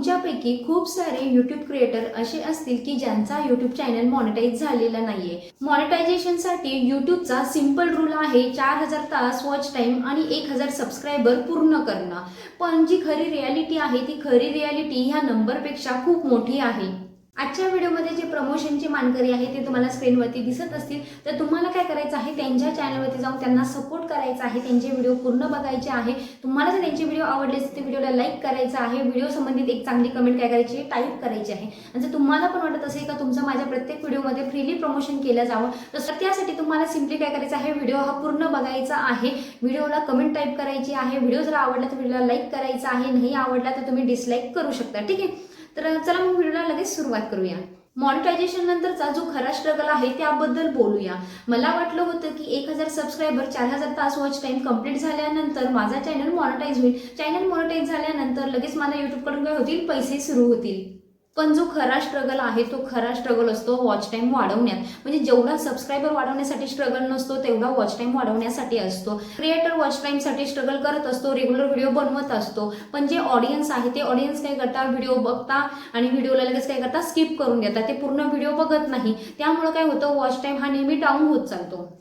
तुमच्यापैकी खूप सारे युट्यूब क्रिएटर असे असतील की ज्यांचा युट्यूब चॅनल मॉनिटाईज झालेला नाहीये. मॉनिटायझेशनसाठी युट्यूबचा सिंपल रूल आहे चार हजार तास वॉच टाइम आणि एक हजार सबस्क्रायबर पूर्ण करणं. पण जी खरी रियालिटी आहे ती खरी रियालिटी ह्या नंबरपेक्षा खूप मोठी आहे. आजच्या व्हिडिओमध्ये जे प्रमोशनचे मानकरी आहे ते तुम्हाला स्क्रीनवरती दिसत असतील. तर तुम्हाला काय करायचं आहे? त्यांच्या चॅनलवरती जाऊन त्यांना सपोर्ट करायचा आहे. त्यांचे व्हिडिओ पूर्ण बघायचे आहे. तुम्हाला जर त्यांचे व्हिडिओ आवडले असतील तर व्हिडिओला लाईक करायचा आहे. व्हिडिओ संबंधित एक चांगली कमेंट काय करायची टाईप करायची आहे. आणि जर तुम्हाला पण वाटत असेल का तुमचं माझ्या प्रत्येक व्हिडिओमध्ये फ्रीली प्रमोशन केलं जावं तर त्यासाठी तुम्हाला सिम्पली काय करायचं आहे? व्हिडिओ हा पूर्ण बघायचा आहे. व्हिडिओला कमेंट टाईप करायची आहे. व्हिडिओ जर आवडला तर व्हिडिओला लाईक करायचा आहे. नाही आवडला तर तुम्ही डिसलाईक करू शकता. ठीक आहे? तर चला मग व्हिडिओला लगेच सुरुवात करूया. मॉनिटायझेशन नंतरचा जो खरा स्ट्रगल आहे त्याबद्दल बोलूया. मला वाटलं होतं की एक हजार सबस्क्रायबर चार हजार तास वॉच टाइम कंप्लीट झाल्यानंतर माझा चॅनल मॉनिटाईज होईल. चॅनल मॉनिटाईज झाल्यानंतर लगेच मला युट्यूबकडून काय होतील? पैसे सुरू होतील. पण जो खरा स्ट्रगल आहे तो खरा स्ट्रगल असतो वॉच टाइम वाढवण्यात. म्हणजे जेवढा सबस्क्रायबर वाढवण्यासाठी स्ट्रगल नसतो तेवढा वॉच टाईम वाढवण्यासाठी असतो. क्रिएटर वॉच टाईमसाठी स्ट्रगल करत असतो रेग्युलर व्हिडिओ बनवत असतो. पण जे ऑडियन्स आहे ते ऑडियन्स काय करता? व्हिडिओ बघता आणि व्हिडिओला लगेच काय करता? स्किप करून देतात ते पूर्ण व्हिडिओ बघत नाही. त्यामुळे काय होतं? वॉच टाईम हा नेहमी डाऊन होत चालतो.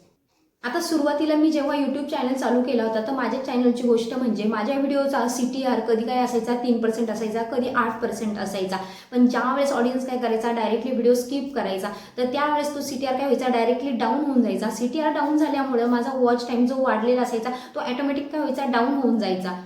आता सुरुवातीला मी जेव्हा यूट्यूब चॅनल चालू केला होता तर माझ्या चॅनलची गोष्ट म्हणजे माझ्या व्हिडिओचा सी टी आर कधी काय असायचा? तीन पर्सेंट असायचा कधी आठ पर्सेंट असायचा. पण ज्यावेळेस ऑडियन्स काय करायचा? डायरेक्टली व्हिडिओ स्किप करायचा. तर त्यावेळेस तो सी टी आर काय व्हायचा? डायरेक्टली डाऊन होऊन जायचा. सी टी आर डाऊन झाल्यामुळे माझा वॉच टाईम जो वाढलेला असायचा तो ऑटोमॅटिक काय व्हायचा? डाऊन होऊन जायचा.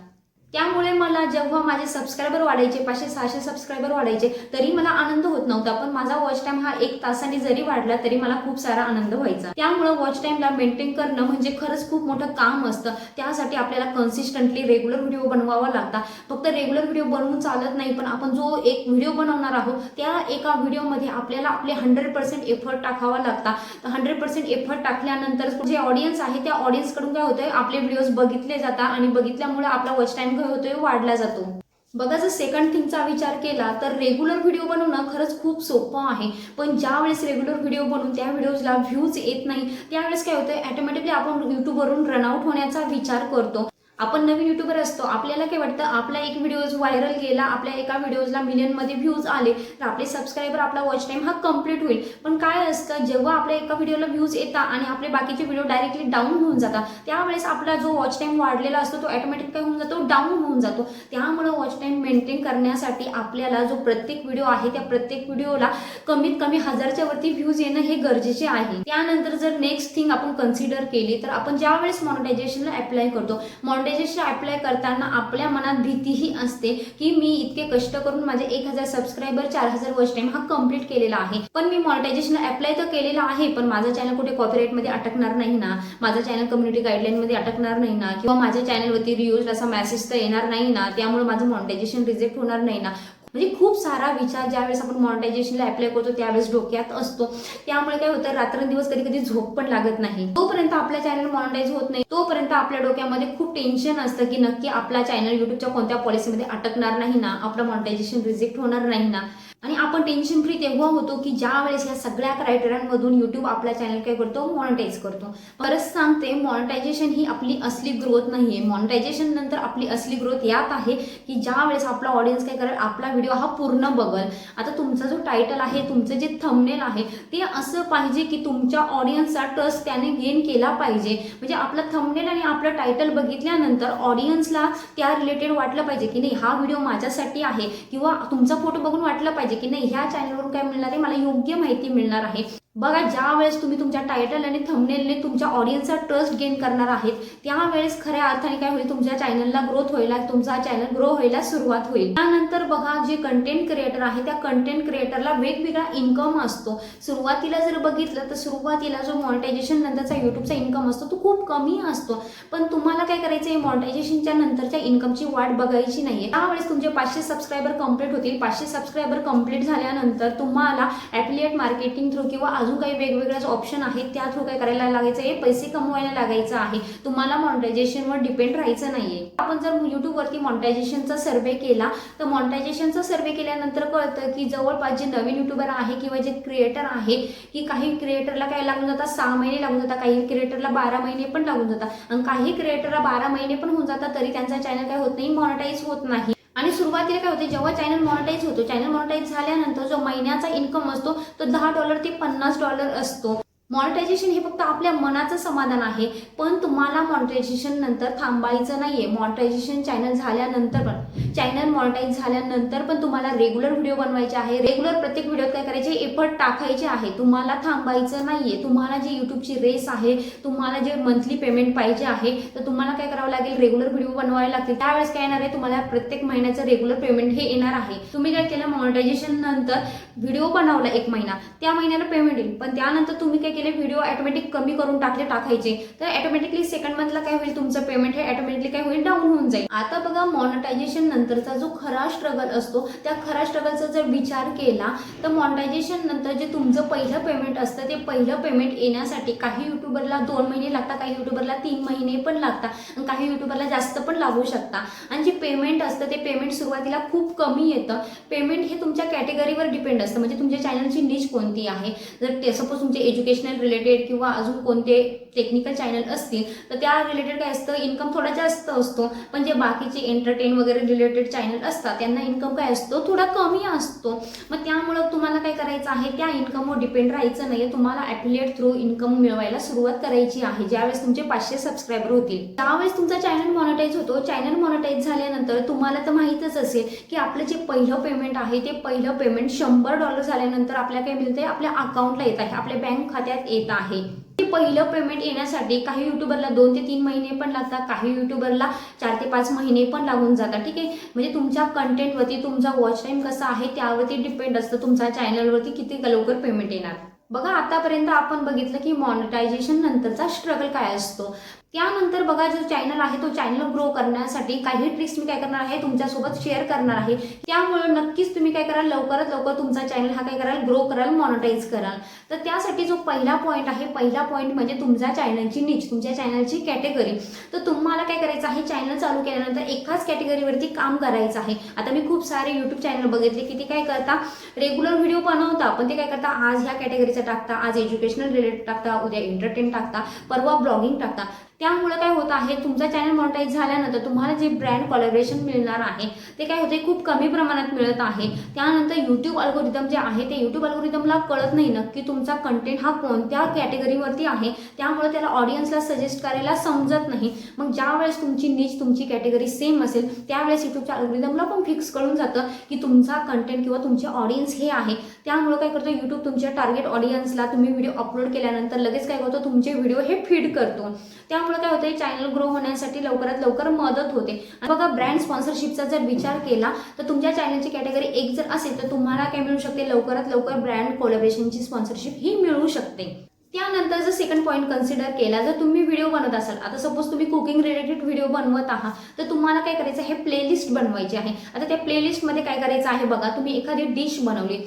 त्यामुळे मला जेव्हा माझे सबस्क्रायबर वाढायचे पाचशे सहाशे सबस्क्रायबर वाढायचे तरी मला आनंद होत नव्हता. पण माझा वॉच टाइम हा एक तासाने जरी वाढला तरी मला खूप सारा आनंद व्हायचा. त्यामुळे वॉच टाइमला मेंटेन करणं म्हणजे खरंच खूप मोठं काम असतं. त्यासाठी आपल्याला कन्सिस्टंटली रेग्युलर व्हिडिओ बनवावा लागतात फक्त रेग्युलर व्हिडिओ बनवून चालत नाही पण आपण जो एक व्हिडिओ बनवणार आहोत त्या एका व्हिडिओमध्ये आपल्याला आपले हंड्रेड पर्सेंट एफर्ट टाकावा लागतात तर हंड्रेड पर्सेंट एफर्ट टाकल्यानंतर जे ऑडियन्स आहे त्या ऑडियन्सकडून काय होतं आपले व्हिडिओज बघितले जातात आणि बघितल्यामुळे आपला वॉच टाइम काय होतोय वाढला जातो. बघा जर सेकंड थिंगचा विचार केला तर रेग्युलर व्हिडिओ बनवणं खरंच खूप सोपं आहे. पण ज्या वेळेस रेग्युलर व्हिडिओ बनवून त्या व्हिडिओजला व्ह्यूज येत नाही त्यावेळेस काय होतं ॲटोमॅटिकली आपण यूट्यूबवरून रनआउट होण्याचा विचार करतो. आपण नवीन युट्यूबर असतो आपल्याला काय वाटतं? आपला एक व्हिडिओज व्हायरल गेला आपल्या एका व्हिडिओजला मिलियनमध्ये व्ह्यूज आले तर आपले सबस्क्रायबर आपला वॉच टाईम हा कंप्लीट होईल. पण काय असतं जेव्हा आपल्या एका व्हिडिओला व्ह्यूज येतात आणि आपले बाकीचे व्हिडिओ डायरेक्टली डाऊन होऊन जातात त्यावेळेस आपला जो वॉच टाईम वाढलेला असतो तो ऑटोमॅटिक काय होऊन जातो? डाऊन होऊन जातो. त्यामुळं वॉच टाईम मेंटेन करण्यासाठी आपल्याला जो प्रत्येक व्हिडिओ आहे त्या प्रत्येक व्हिडिओला कमीत कमी हजारच्या वरती व्ह्यूज येणं हे गरजेचे आहे. त्यानंतर जर नेक्स्ट थिंग आपण कन्सिडर केली तर आपण ज्यावेळेस मॉनिटायझेशनला अप्लाय करतो मॉनिटायझेशन अप्लाय करताना आपल्या मनात भीतीही असते की मी इतके कष्ट करून माझे एक हजार सबस्क्रायबर चार हजार वॉच टाईम हा कंप्लीट केलेला आहे. पण मी मॉनिटायझेशन अप्लाय तर केलेला आहे पण माझा चॅनल कुठे कॉपीराईटमध्ये अटकणार नाही ना? माझा चॅनल कम्युनिटी गाईडलाईनमध्ये अटकणार नाही ना? किंवा माझ्या चॅनलवरती रिव्ह्यूज असा मेसेज तर येणार नाही ना? त्यामुळे माझं मॉनिटायझेशन रिजेक्ट होणार नाही ना? म्हणजे खूप सारा विचार ज्यावेळेस आपण मॉनिटायझेशनला अप्लाय करतो त्यावेळेस डोक्यात असतो. त्यामुळे काय होतं रात्रंदिवस कधी कधी झोप पण लागत नाही. तोपर्यंत आपला चॅनल मॉनिटाईज होत नाही. तोपर्यंत आपल्या डोक्यामध्ये खूप टेन्शन असतं की नक्की आपला चॅनल युट्यूबच्या कोणत्या पॉलिसीमध्ये अटकणार नाही ना? आपलं मॉनिटायझेशन रिजेक्ट होणार नाही ना? आणि आपण टेन्शन फ्री तेव्हा होतो की ज्या वेळेस या सगळ्या क्रायटेरियांमधून युट्यूब आपला चॅनल काय करतो मॉनिटाईज करतो. परत सांगते मॉनिटायझेशन ही आपली असली ग्रोथ नाहीये. मॉनिटायझेशन नंतर आपली असली ग्रोथ यात आहे की ज्या वेळेस आपला ऑडियन्स काय करेल आपला व्हिडिओ हा पूर्ण बघल. आता तुमचा जो टायटल आहे तुमचं जे थंबनेल आहे ते असं पाहिजे की तुमच्या ऑडियन्सचा ट्रस्ट त्याने गेन केला पाहिजे. म्हणजे आपला थंबनेल आणि आपलं टायटल बघितल्यानंतर ऑडियन्सला त्या रिलेटेड वाटलं पाहिजे की नाही हा व्हिडिओ माझ्यासाठी आहे किंवा तुमचा फोटो बघून वाटलं पाहिजे. की नाही ह्या चॅनलवरून काय मिळणार आहे? मला योग्य माहिती मिळणार आहे. बघा ज्या वेळेस तुम्ही तुमच्या टायटल आणि थंबनेलने तुमच्या ऑडियन्सचा ट्रस्ट गेन करणार आहेत त्यावेळेस खऱ्या अर्थाने काय होईल? तुमच्या चॅनलला ग्रोथ व्हायला तुमचा चॅनल ग्रो व्हायला सुरुवात होईल. त्यानंतर बघा जे कंटेंट क्रिएटर आहे त्या कंटेंट क्रिएटरला वेगवेगळा इन्कम असतो. सुरुवातीला जर बघितलं तर सुरुवातीला जो मॉनिटायझेशन नंतरचा युट्यूबचा इन्कम असतो तो खूप कमी असतो. पण तुम्हाला काय करायचं आहे मॉनिटायझेशनच्या नंतरच्या इन्कमची वाट बघायची नाहीये. त्यावेळेस तुमचे पाचशे सबस्क्रायबर कंप्लीट होतील. पाचशे सबस्क्रायबर कंप्लीट झाल्यानंतर तुम्हाला ॲफिलिएट मार्केटिंग थ्रू किंवा अजून काही वेगवेगळ्या ऑप्शन आहेत त्या थ्रू काय करायला लागायचं? आहे पैसे कमवायला लागायचं आहे. तुम्हाला मॉनिटायझेशनवर डिपेंड राहायचं नाहीये. आपण जर युट्यूबवरती मॉनिटायझेशनचा सर्वे केला तर मॉनिटायझेशनचा सर्वे केल्यानंतर कळतं की जवळपास जे नवीन युट्यूबर आहे किंवा जे क्रिएटर आहे की काही क्रिएटरला काय लागून जातात? सहा महिने लागून जातात. काही क्रिएटरला बारा महिने पण लागून जातात. आणि काही क्रिएटरला बारा महिने पण होऊन जातात तरी त्यांचा चॅनल काय होत नाही मॉनिटाईज होत नाही. आणि सुरुवातीला काय होते जेव्हा चॅनल मॉनिटाईज होतो चॅनल मॉनिटाईज झाल्यानंतर जो महिन्याचा इन्कम असतो तो दहा डॉलर ते पन्नास डॉलर असतो. मॉनिटायझेशन हे फक्त आपल्या मनाचं समाधान आहे पण तुम्हाला मॉनिटायझेशन नंतर थांबायचं नाहीये. मॉनिटायझेशन चॅनल झाल्यानंतर पण चॅनल मॉनिटाईज झाल्यानंतर पण तुम्हाला रेग्युलर व्हिडिओ बनवायचे आहे. रेग्युलर प्रत्येक व्हिडिओत काय करायचे? एफर्ट टाकायचे आहे. तुम्हाला थांबायचं नाहीये. तुम्हाला जी युट्यूबची रेस आहे तुम्हाला जे मंथली पेमेंट पाहिजे आहे तर तुम्हाला काय करावं लागेल? रेग्युलर व्हिडिओ बनवायला लागतील. त्यावेळेस काय येणार आहे? तुम्हाला प्रत्येक महिन्याचं रेग्युलर पेमेंट हे येणार आहे. तुम्ही काय केलं? मॉनिटायझेशन नंतर व्हिडिओ बनवला एक महिना. त्या महिन्याला पेमेंट येईल. पण त्यानंतर तुम्ही काय केले व्हिडिओ ऑटोमॅटिक कमी करून टाकले टाकायचे. तर ऑटोमॅटिकली सेकंड मंथला काय होईल तुमचं पेमेंट हे ऑटोमॅटिकली काय होईल? डाऊन होऊन जाईल. आता बघा मॉनिटायझेशन नंतरचा जो खरा स्ट्रगल असतो त्या खरा स्ट्रगलचा जर विचार केला तर मॉनिटायझेशन नंतर जे तुमचं पहिलं पेमेंट असतं ते पहिलं पेमेंट येण्यासाठी काही युट्यूबरला दोन महिने लागतात काही युट्यूबरला तीन महिने पण लागतात आणि काही युट्यूबरला जास्त पण लागू शकता आणि जे पेमेंट असतं ते पेमेंट सुरुवातीला खूप कमी येतं. पेमेंट हे तुमच्या कॅटेगरीवर डिपेंड असतं. म्हणजे तुमच्या चॅनलची नीच कोणती आहे? जर ते सपोज तुमचे एज्युकेशनल रिलेटेड किंवा अजून कोणते टेक्निकल चॅनल असतील तर त्या रिलेटेड काय असतं? इन्कम थोडा जास्त असतो. पण जे बाकीचे एंटरटेन वगैरे रिलेटेड चॅनल असतात त्यांना इन्कम काय असतो? थोडा कमी असतो. मग त्यामुळं तुम्हाला काय करायचं आहे? त्या इन्कमवर डिपेंड राहायचं नाही तुम्हाला ॲफिलिएट थ्रू इन्कम मिळवायला सुरुवात करायची आहे. ज्यावेळेस तुमचे पाचशे सबस्क्रायबर होतील. त्यावेळेस तुमचा चॅनल मॉनिटाईज होतो. चॅनल मॉनिटाईज झाल्यानंतर तुम्हाला तर माहीतच असेल की आपलं जे पहिलं पेमेंट आहे ते पहिलं पेमेंट शंभर डॉलर झाल्यानंतर आपल्याला काय मिळतंय? आपल्या अकाउंटला येत आहे. आपल्या बँक खात्यात येत आहे. ते पहिलं पेमेंट येण्यासाठी काही युट्यूबरला दोन ते तीन महिने पण लागतात काही युट्यूबरला चार ते पाच महिने पण लागून जातात ठीक आहे? म्हणजे तुमच्या कंटेंटवरती तुमचा वॉच टाईम कसा आहे त्यावरती डिपेंड असतं तुमच्या चॅनलवरती किती लवकर पेमेंट येणार. बघा आतापर्यंत आपण बघितलं की मॉनिटायझेशन नंतरचा स्ट्रगल काय असतो? त्यानंतर बघा जो चॅनल आहे तो चॅनल ग्रो करण्यासाठी काही ट्रिक्स मी काय करणार आहे तुमच्यासोबत शेअर करणार आहे. त्यामुळे नक्कीच तुम्ही काय कराल लवकरात लवकर तुमचा चॅनल हा काय कराल ग्रो कराल मॉनिटाईज कराल. तर त्यासाठी जो पहिला पॉईंट आहे पहिला पॉईंट म्हणजे तुमच्या चॅनलची नीच तुमच्या चॅनलची कॅटेगरी तर तुम्हाला काय करायचं आहे चॅनल चालू केल्यानंतर एकाच कॅटेगरीवरती काम करायचं आहे. आता मी खूप सारे यूट्यूब चॅनल बघितले की ते काय करता रेग्युलर व्हिडिओ बनवता पण ते काय करता आज ह्या कॅटेगरीचा टाकता आज एज्युकेशनल रिलेटेड टाकता उद्या एंटरटेन टाकता परवा ब्लॉगिंग टाकता. त्यामुळे काय होत आहे तुमचा चॅनल मॉनिटाईज झाल्यानंतर तुम्हाला जे ब्रँड कॉलॅबरेशन मिळणार आहे ते काय होते खूप कमी प्रमाणात मिळत आहे. त्यानंतर यूट्यूब अल्गोरिदम जे आहे ते यूट्यूब अल्गोरिदमला कळत नाही नक्की तुमचा कंटेंट हा कोणत्या कॅटेगरीवरती आहे. त्यामुळे त्याला ऑडियन्सला सजेस्ट करायला समजत नाही. मग ज्या वेळेस तुमची नीच तुमची कॅटेगरी सेम असेल त्यावेळेस यूट्यूबच्या अल्गोरिदमला पण फिक्स कळून जातं की तुमचा कंटेंट किंवा तुमचे ऑडियन्स हे आहे. त्यामुळे काय करतो यूट्यूब तुमच्या टार्गेट ऑडियन्सला तुम्ही व्हिडिओ अपलोड केल्यानंतर लगेच काय करतो तुमचे व्हिडिओ हे फीड करतो. त्यामुळे काय होते चॅनल ग्रो होण्यासाठी लवकरात लवकर मदत होते. बघा ब्रँड स्पॉन्सरशिपचा जर विचार केला तर तुमच्या चॅनलची कॅटेगरी एक जर असेल तर तुम्हाला काय मिळू शकते? लवकरात लवकर ब्रँड कोलॅबरेशनची स्पॉन्सरशिप ही मिळू शकते. त्यानंतर जर सेकंड पॉईंट कन्सिडर केला जर तुम्ही व्हिडिओ बनवत असाल आता सपोज तुम्ही कुकिंग रिलेटेड व्हिडिओ बनवत आहात तर तुम्हाला काय करायचं आहे? प्लेलिस्ट बनवायची आहे. आता त्या प्लेलिस्टमध्ये काय करायचं आहे? बघा तुम्ही एखादी डिश बनवली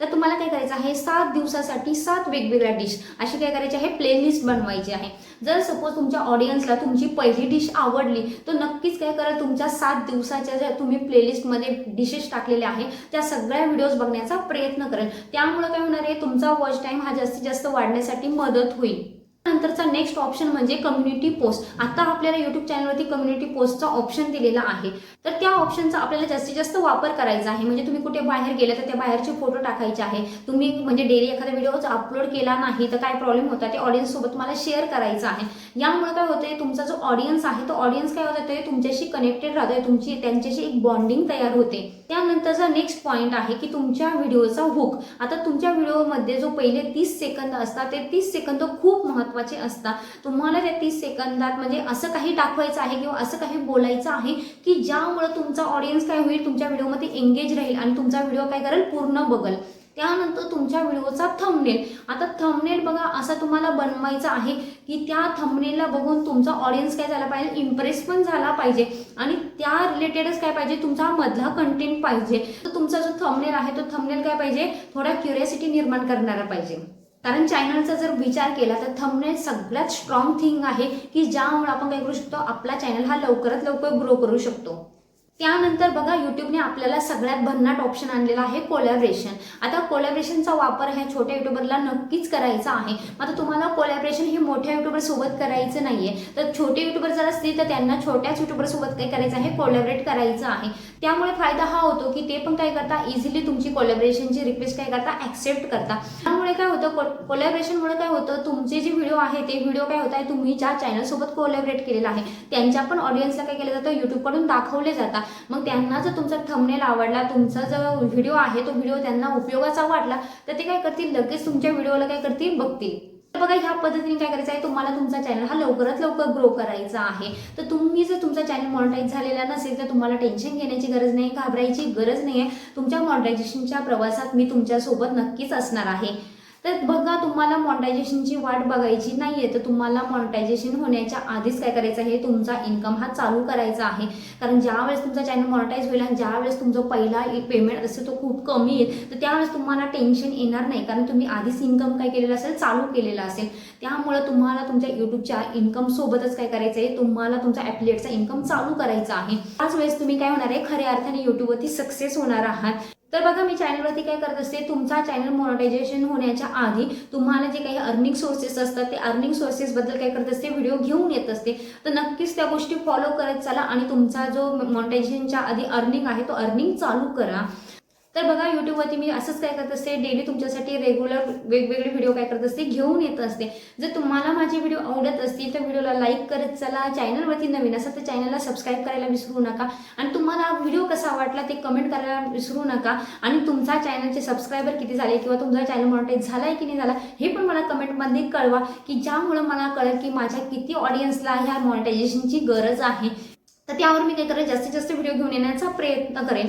तर तुम्हाला काय करायचं आहे? सात दिवसासाठी सात वेगवेगळ्या डिश अशी काय करायची आहे? प्लेलिस्ट बनवायची आहे. जर सपोज तुमच्या ऑडियन्सला तुमची पहिली डिश आवडली तर नक्कीच काय करा तुमच्या सात दिवसाच्या ज्या तुम्ही प्लेलिस्टमध्ये डिशेस टाकलेल्या आहे त्या सगळ्या व्हिडिओज बघण्याचा प्रयत्न करेल. त्यामुळे काय होणार आहे? तुमचा वॉच टाईम हा जास्तीत जास्त वाढण्यासाठी मदत होईल. नंतरचा नेक्स्ट ऑप्शन म्हणजे कम्युनिटी पोस्ट आता आपल्याला युट्यूब चॅनलवरती कम्युनिटी पोस्टचा ऑप्शन दिलेला आहे. तर त्या ऑप्शनचा आपल्याला जास्तीत जास्त वापर करायचा आहे. म्हणजे तुम्ही कुठे बाहेर गेला तर त्या बाहेरचे फोटो टाकायचे आहे. तुम्ही म्हणजे डेली एखादा व्हिडिओ अपलोड केला नाही तर काय प्रॉब्लेम होता? ते ऑडियन्स सोबत तुम्हाला शेअर करायचं आहे. यामुळे काय होतंय? तुमचा जो ऑडियन्स आहे तो ऑडियन्स काय होतं ते तुमच्याशी कनेक्टेड राहतोय तुमची त्यांच्याशी एक बॉन्डिंग तयार होते. त्यानंतरचा नेक्स्ट पॉईंट आहे की तुमच्या व्हिडिओचा हुक आता तुमच्या व्हिडिओमध्ये जो पहिले तीस सेकंद असतात ते तीस सेकंद खूप महत्त्वाचे असतात. तुम्हाला त्या तीस सेकंदात म्हणजे असं काही दाखवायचं आहे किंवा असं काही बोलायचं आहे की ज्यामुळे तुमचा ऑडियन्स काय होईल तुमच्या व्हिडिओमध्ये एंगेज राहील आणि तुमचा व्हिडिओ काय करेल? पूर्ण बघल. त्यानंतर तुमच्या व्हिडिओचा थंबनेल आता थंबनेल बघा असा तुम्हाला बनवायचा आहे की त्या थंबनेलला बघून तुमचा ऑडियन्स काय झाला पाहिजे? इम्प्रेस पण झाला पाहिजे. आणि त्या रिलेटेडच काय पाहिजे? तुमचा मधला कंटेंट पाहिजे. तर तुमचा जो थंबनेल आहे तो थंबनेल काय पाहिजे? थोडा क्युरियोसिटी निर्माण करणारा पाहिजे. कारण चॅनलचा जर विचार केला तर थंबनेल सगळ्यात स्ट्रॉंग थिंग आहे की ज्यामुळे आपण काय करू शकतो? आपला चॅनल हा लवकरात लवकर ग्रो करू शकतो. त्यानंतर बघा युट्यूबने आपल्याला सगळ्यात भन्नाट ऑप्शन आणलेला आहे कोलॅबरेशन आता कोलॅबरेशनचा वापर ह्या छोट्या युट्यूबरला नक्कीच करायचा आहे. आता तुम्हाला कोलॅबरेशन हे मोठ्या युट्यूबरसोबत सोबत करायचं आहे तर छोटे युट्यूबर जर असतील तर त्यांना छोट्याच युट्यूबरसोबत काय करायचं आहे? कोलॅबरेट करायचं आहे. त्यामुळे फायदा हा होतो की ते पण काय करता? इझिली तुमची कोलॅबरेशनची रिक्वेस्ट काय करता? ॲक्सेप्ट करता. त्यामुळे काय होतं? कोलॅबरेशनमुळे काय होतं? तुमचे जे व्हिडिओ आहे ते व्हिडिओ काय होत आहे? तुम्ही ज्या चॅनलसोबत कोलॅबरेट केलेला आहे त्यांच्या पण ऑडियन्सला काय केलं जातं? युट्यूबकडून दाखवले जातात. मग त्यांना जर तुमचा थंबनेल आवडला तुमचा जो व्हिडिओ आहे तो व्हिडिओ त्यांना उपयोगाचा वाटला तर ते काय करतील? लगेच तुमच्या व्हिडिओला काय करतील? बघतील. तर बघा ह्या पद्धतीने काय करायचं आहे? तुम्हाला तुमचा चॅनल हा लवकरात लवकर ग्रो करायचा आहे. तर तुम्ही जर तुमचा चॅनल मॉनिटाईज झालेला नसेल तर तुम्हाला टेन्शन घेण्याची गरज नाही घाबरायची गरज नाही आहे तुमच्या मॉनिटायझेशनच्या प्रवासात मी तुमच्यासोबत नक्कीच असणार आहे. तर बघा तुम्हाला मॉनिटायझेशनची वाट बघायची नाही आहे तर तुम्हाला मॉनिटायझेशन होण्याच्या आधीच काय करायचं आहे? तुमचा इन्कम हा चालू करायचा आहे. कारण ज्यावेळेस तुमचा चॅनल मॉनिटाईज होईल आणि ज्यावेळेस तुमचा पहिला पेमेंट असेल तो खूप कमी येईल तर त्यावेळेस तुम्हाला टेन्शन येणार नाही. कारण तुम्ही आधीच इन्कम काय केलेलं असेल चालू केलेलं असेल. त्यामुळं तुम्हाला तुमच्या युट्यूबच्या इन्कम सोबतच काय करायचं आहे? तुम्हाला तुमचा ॲपलेटचा इन्कम चालू करायचा आहे. त्याच वेळेस तुम्ही काय होणार आहे? खऱ्या अर्थाने युट्यूबवरती सक्सेस होणार आहात. तर बघा मी चॅनलवरती काय करत असते तुमचा चॅनल मॉनिटायझेशन होण्याच्या आधी तुम्हाला जे काही अर्निंग सोर्सेस असतात ते अर्निंग सोर्सेसबद्दल काय करत असते व्हिडिओ घेऊन येत असते. तर नक्कीच त्या गोष्टी फॉलो करत चला आणि तुमचा जो मॉनिटायझेशनच्या आधी अर्निंग आहे तो अर्निंग चालू करा. तर बघा युट्यूबवरती मी असंच काय करत असते डेली तुमच्यासाठी रेग्युलर वेगवेगळे व्हिडिओ काय करत असते घेऊन येत असते. जर तुम्हाला माझे व्हिडिओ आवडत असतील तर व्हिडिओला लाईक करत चला. चॅनलवरती नवीन असेल तर चॅनलला सबस्क्राईब करायला विसरू नका. आणि तुम्हाला व्हिडिओ कसा वाटला ते कमेंट करायला विसरू नका. आणि तुमचा चॅनलचे सबस्क्रायबर किती झाले किंवा तुमचा चॅनल मॉनिटाईज झाला आहे की नाही झाला हे पण मला कमेंटमध्ये कळवा की ज्यामुळं मला कळेल की माझ्या किती ऑडियन्सला ह्या मॉनिटायझेशनची गरज आहे. तर त्यावर मी काय करेल जास्तीत जास्त व्हिडिओ घेऊन येण्याचा प्रयत्न करेन.